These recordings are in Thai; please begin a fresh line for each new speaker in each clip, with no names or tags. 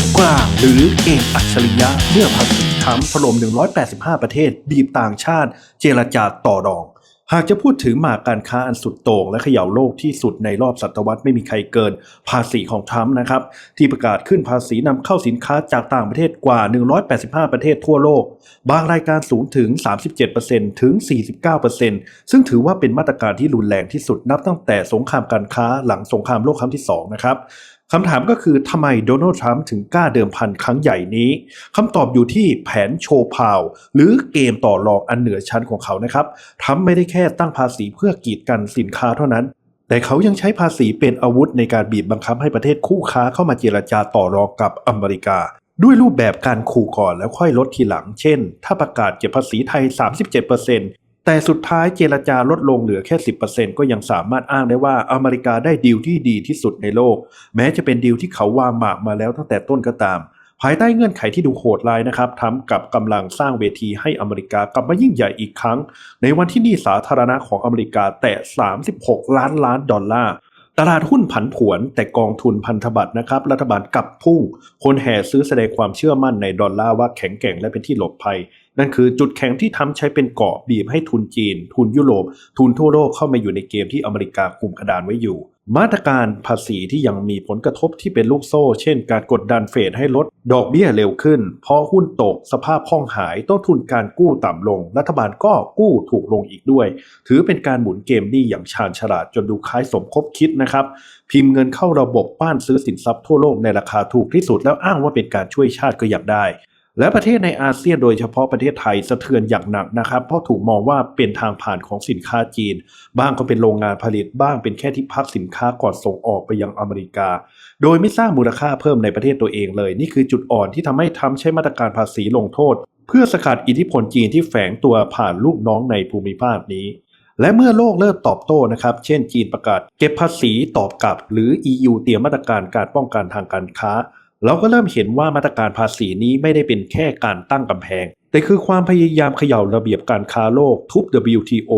สุดกลางหรือเอกอัจฉริยะเมื่อภาษีทรัมป์ถล่ม 185 ประเทศ บีบต่างชาติ เจรจาต่อรอง หากจะพูดถึงหมากการค้าอันสุดโต่งและเขย่าโลกที่สุดในรอบศตวรรษไม่มีใครเกิน ภาษีของทรัมป์นะครับ ที่ประกาศขึ้นภาษีนำเข้าสินค้าจากต่างประเทศกว่า 185 ประเทศทั่วโลก บางรายการสูงถึง 37%ถึง 49%ซึ่งถือว่าเป็นมาตรการที่รุนแรงที่สุดนับตั้งแต่สงครามการค้าหลังสงครามโลกครั้งที่2นะครับ คำถามก็คือทำไมโดนัลด์ทรัมป์ถึงกล้าเดิมพันครั้งใหญ่นี้คำตอบอยู่ที่แผนโชว์พาว หรือเกมต่อรองอันเหนือชั้นของเขานะครับทรัมป์ไม่ได้แค่ตั้งภาษีเพื่อกีดกันสินค้าเท่านั้น แต่เขายังใช้ภาษีเป็นอาวุธในการบีบบังคับให้ประเทศคู่ค้าเข้ามาเจรจาต่อรองกับอเมริกาด้วยรูปแบบการขู่ก่อนแล้วค่อยลดทีหลัง เช่น ถ้าประกาศเก็บภาษีไทย 37% แต่สุดท้ายเจรจาลดลงเหลือแค่ 10%ก็ยังสามารถอ้างได้ว่าอเมริกาได้ดีลที่ดีที่สุดในโลก แม้จะเป็นดีลที่เขาวางหมากมาแล้วตั้งแต่ต้นก็ตาม ภายใต้เงื่อนไขที่ดูโหดร้ายนะครับทำกับกำลังสร้างเวทีให้อเมริกากลับมายิ่งใหญ่อีกครั้ง ในวันที่หนี้สาธารณะของอเมริกาแตะ 36 ล้านล้านดอลลาร์ตลาดหุ้นผันผวนแต่กองทุนพันธบัตรนะครับ รัฐบาลกลับพุ่ง คนแห่ซื้อแสดงความเชื่อมั่นในดอลลาร์ว่าแข็งแกร่งและเป็นที่หลบภัย นั่นคือจุดแข็งที่ทำใช้เป็นเกาะบีบให้ทุนจีน ทุนยุโรป ทุนทั่วโลกเข้ามาอยู่ในเกมที่อเมริกาคุมกระดานไว้อยู่ มาตรการภาษีที่ยังมีผลกระทบที่เป็นลูกโซ่ เช่น การกดดันเฟดให้ลด ดอกเบี้ยเร็วขึ้น เพราะหุ้นตกสภาพคล่องหายต้นทุนการกู้ต่ำลง รัฐบาลก็กู้ถูกลงอีกด้วย ถือเป็นการหมุนเกมนี้อย่างชาญฉลาดจนดูคล้ายสมคบคิดนะครับพิมพ์เงินเข้าระบบบ้านซื้อสินทรัพย์ทั่วโลกในราคาถูกที่สุดแล้วอ้างว่าเป็นการช่วยชาติก็อยากได้ และประเทศในอาเซียนโดยเฉพาะประเทศไทยสะเทือนอย่างหนักนะครับ เพราะถูกมองว่าเป็นทางผ่านของสินค้าจีน บ้างก็เป็นโรงงานผลิตบ้างเป็นแค่ที่พักสินค้าก่อนส่งออกไปยังอเมริกา โดยไม่สร้างมูลค่าเพิ่มในประเทศตัวเองเลย นี่คือจุดอ่อนที่ทำให้ทำใช้มาตรการภาษีลงโทษ เพื่อสกัดอิทธิพลจีนที่แฝงตัวผ่านลูกน้องในภูมิภาคนี้และเมื่อโลกเริ่มตอบโต้นะครับ เช่นจีนประกาศเก็บภาษีตอบกลับ หรือ EU เตรียมมาตรการการป้องกันทางการค้า เราก็เริ่มเห็นว่ามาตรการภาษีนี้ไม่ได้เป็นแค่การตั้งกำแพง แต่คือความพยายามเขย่าระเบียบการค้าโลกทุบ WTO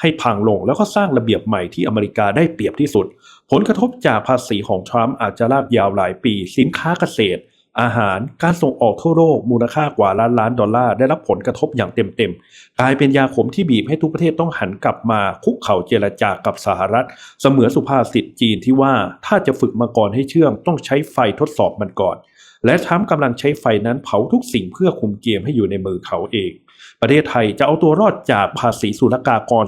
ให้พังลงแล้วก็สร้างระเบียบใหม่ที่อเมริกาได้เปรียบที่สุด ผลกระทบจากภาษีของทรัมป์อาจจะลากยาวหลายปี สินค้าเกษตร อาหารการส่งออกทั่วโลกมูลค่ากว่าล้านล้านดอลลาร์ได้รับผลกระทบอย่างเต็มๆ กลายเป็นยาขมที่บีบให้ทุกประเทศต้องหันกลับมาคุกเข่าเจรจากับสหรัฐ เสมือนสุภาษิตจีนที่ว่าถ้าจะฝึกมาก่อนให้เชื่องต้องใช้ไฟทดสอบมันก่อน และทรัมป์กำลังใช้ไฟนั้นเผาทุกสิ่งเพื่อคุมเกมให้อยู่ในมือเขาเอง ประเทศไทยจะเอาตัวรอดจากภาษีศุลกากร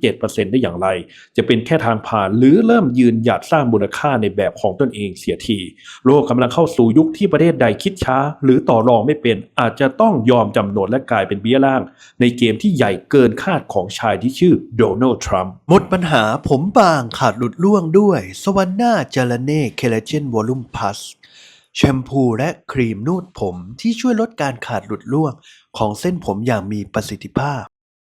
37%ได้อย่างไร จะเป็นแค่ทางผ่านหรือเริ่มยืนหยัดสร้างมูลค่าในแบบของตนเองเสียที โลกกำลังเข้าสู่ยุคที่ประเทศใดคิดช้า หรือต่อรองไม่เป็นอาจจะต้องยอมจำนนและกลายเป็นเบี้ยล่าง ในเกมที่ใหญ่เกินคาดของชายที่ชื่อโดนัลด์ทรัมป์
หมดปัญหาผมบางขาดหลุดร่วงด้วย สวรรค์หน้าจารเน่เคลเจนวอลุ่มพัส แชมพูและครีมนวดผมที่ช่วยลดการขาดหลุดร่วงของเส้นผมอย่างมีประสิทธิภาพ